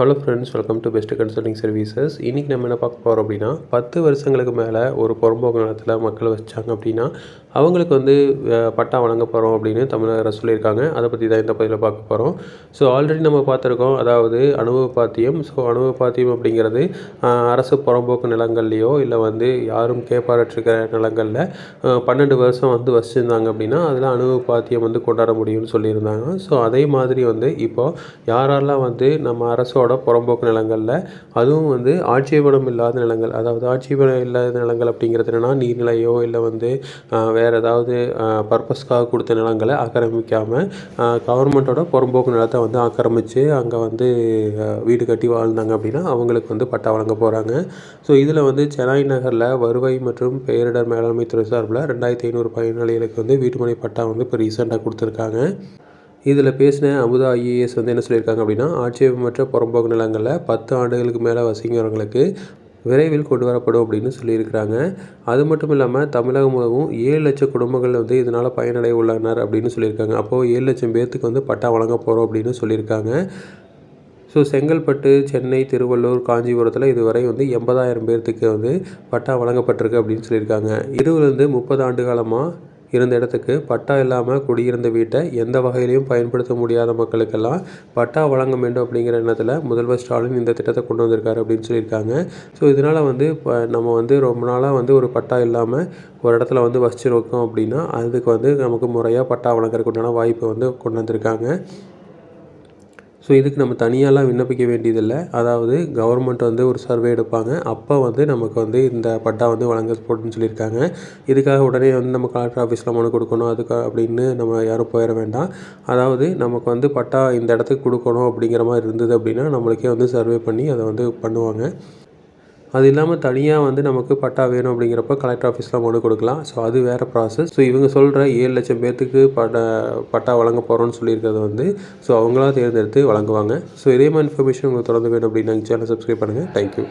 Hello friends welcome to best consulting services இன்றைக்கி நம்ம என்ன பார்க்க போகிறோம் அப்படின்னா பத்து வருஷங்களுக்கு மேலே ஒரு புறம்போக்கு நிலத்தில் மக்கள் வச்சாங்க அப்படின்னா அவங்களுக்கு வந்து பட்டா வழங்க போகிறோம் அப்படின்னு தமிழக அரசு சொல்லியிருக்காங்க. அதை பற்றி தான் இந்த பதிவில் பார்க்க போகிறோம் ஸோ ஆல்ரெடி நம்ம பார்த்துருக்கோம் அதாவது அனுபவ பாத்தியம் ஸோ அனுபவ பாத்தியம் அப்படிங்கிறது அரசு புறம்போக்கு நிலங்கள்லையோ இல்லை வந்து யாரும் கேட்பாரற்றிருக்கிற நிலங்களில் பன்னெண்டு வருஷம் வந்து வச்சுருந்தாங்க அப்படின்னா அதில் அனுபவ பாத்தியம் வந்து கொண்டாட முடியும்னு சொல்லியிருந்தாங்க. ஸோ அதே மாதிரி வந்து இப்போது யாரெல்லாம் வந்து நம்ம அரசோட புறம்போக்கு நிலங்களில் அதுவும் வந்து ஆட்சேபணம் இல்லாத நிலங்கள். அதாவது ஆட்சேபணம் இல்லாத நிலங்கள் அப்படிங்கிறது என்னென்னா நீர்நிலையோ இல்லை வந்து வேறு ஏதாவது பர்பஸ்க்காக கொடுத்த நிலங்களை ஆக்கிரமிக்காமல் கவர்மெண்ட்டோட புறம்போக்கு நிலத்தை வந்து ஆக்கிரமித்து அங்கே வந்து வீடு கட்டி வாழ்ந்தாங்க அப்படின்னா அவங்களுக்கு வந்து பட்டா வழங்க போகிறாங்க ஸோ இதில் வந்து சென்னை நகரில் வருவாய் மற்றும் பேரிடர் மேலாண்மை துறை சார்பில் ரெண்டாயிரத்தி ஐநூறு பயனாளிகளுக்கு வந்து வீட்டுமனை பட்டா வந்து இப்போ ரீசெண்டாக கொடுத்துருக்காங்க. இதில் பேசின அமுதா ஐஏஎஸ் வந்து என்ன சொல்லியிருக்காங்க அப்படின்னா ஆட்சேபமற்ற புறம்போக்கு நிலங்களில் பத்து ஆண்டுகளுக்கு மேலே வசிக்கிறவங்களுக்கு விரைவில் கொண்டு வரப்படும் அப்படின்னு சொல்லியிருக்கிறாங்க. அது மட்டும் இல்லாமல் தமிழகம் முழுவதும் ஏழு லட்சம் குடும்பங்கள் வந்து இதனால் பயனடைய உள்ளனர் அப்படின்னு சொல்லியிருக்காங்க. அப்போது ஏழு லட்சம் பேர்த்துக்கு வந்து பட்டா வழங்க போகிறோம் அப்படின்னு சொல்லியிருக்காங்க. ஸோ செங்கல்பட்டு சென்னை திருவள்ளூர் காஞ்சிபுரத்தில் இதுவரை வந்து எண்பதாயிரம் பேர்த்துக்கு வந்து பட்டா வழங்கப்பட்டிருக்கு அப்படின்னு சொல்லியிருக்காங்க. இருபதுலேருந்து முப்பது ஆண்டு காலமாக இருந்த இடத்துக்கு பட்டா இல்லாமல் குடியிருந்த வீட்டை எந்த வகையிலையும் பயன்படுத்த முடியாத மக்களுக்கெல்லாம் பட்டா வழங்க வேண்டும் அப்படிங்கிற எண்ணத்தில் முதல்வர் ஸ்டாலின் இந்த திட்டத்தை கொண்டு வந்திருக்காரு அப்படின்னு சொல்லியிருக்காங்க. ஸோ இதனால் வந்து இப்போ நம்ம வந்து ரொம்ப நாளாக வந்து ஒரு பட்டா இல்லாமல் ஒரு இடத்துல வந்து வசிச்சிருக்கோம் அப்படின்னா அதுக்கு வந்து நமக்கு முறையாக பட்டா வழங்குறதுக்கு உண்டான வாய்ப்பை வந்து கொண்டு வந்திருக்காங்க. ஸோ இதுக்கு நம்ம தனியாகலாம் விண்ணப்பிக்க வேண்டியதில்லை. அதாவது கவர்மெண்ட் வந்து ஒரு சர்வே எடுப்பாங்க. அப்போ வந்து நமக்கு வந்து இந்த பட்டா வந்து வழங்க போட்டுன்னு சொல்லியிருக்காங்க. இதுக்காக உடனே வந்து நம்ம கலெக்டர் ஆஃபீஸில் மனு கொடுக்கணும். அதுக்கு அப்படின்னு நம்ம யாரும் போயிட வேண்டாம். அதாவது நமக்கு வந்து பட்டா இந்த இடத்துக்கு கொடுக்கணும் அப்படிங்கிற மாதிரி இருந்தது அப்படின்னா நம்மளுக்கே வந்து சர்வே பண்ணி அதை வந்து பண்ணுவாங்க. அது இல்லாமல் தனியாக வந்து நமக்கு பட்டா வேணும் அப்படிங்கிறப்ப கலெக்டர் ஆஃபீஸில் மனு கொடுக்கலாம். ஸோ அது வேறு ப்ராசஸ் ஸோ இவங்க சொல்கிற ஏழு லட்சம் பேர்த்துக்கு பட்டா பட்டா வழங்க போகிறோம்னு சொல்லியிருக்கிறது வந்து ஸோ அவங்களா தேர்ந்தெடுத்து வழங்குவாங்க. ஸோ இதே மாதிரி இன்ஃபர்மேஷன் உங்களுக்கு தொடர்ந்து வேணும் அப்படின்னு சேனல் சப்ஸ்கிரைப் பண்ணுங்கள் தேங்க்யூ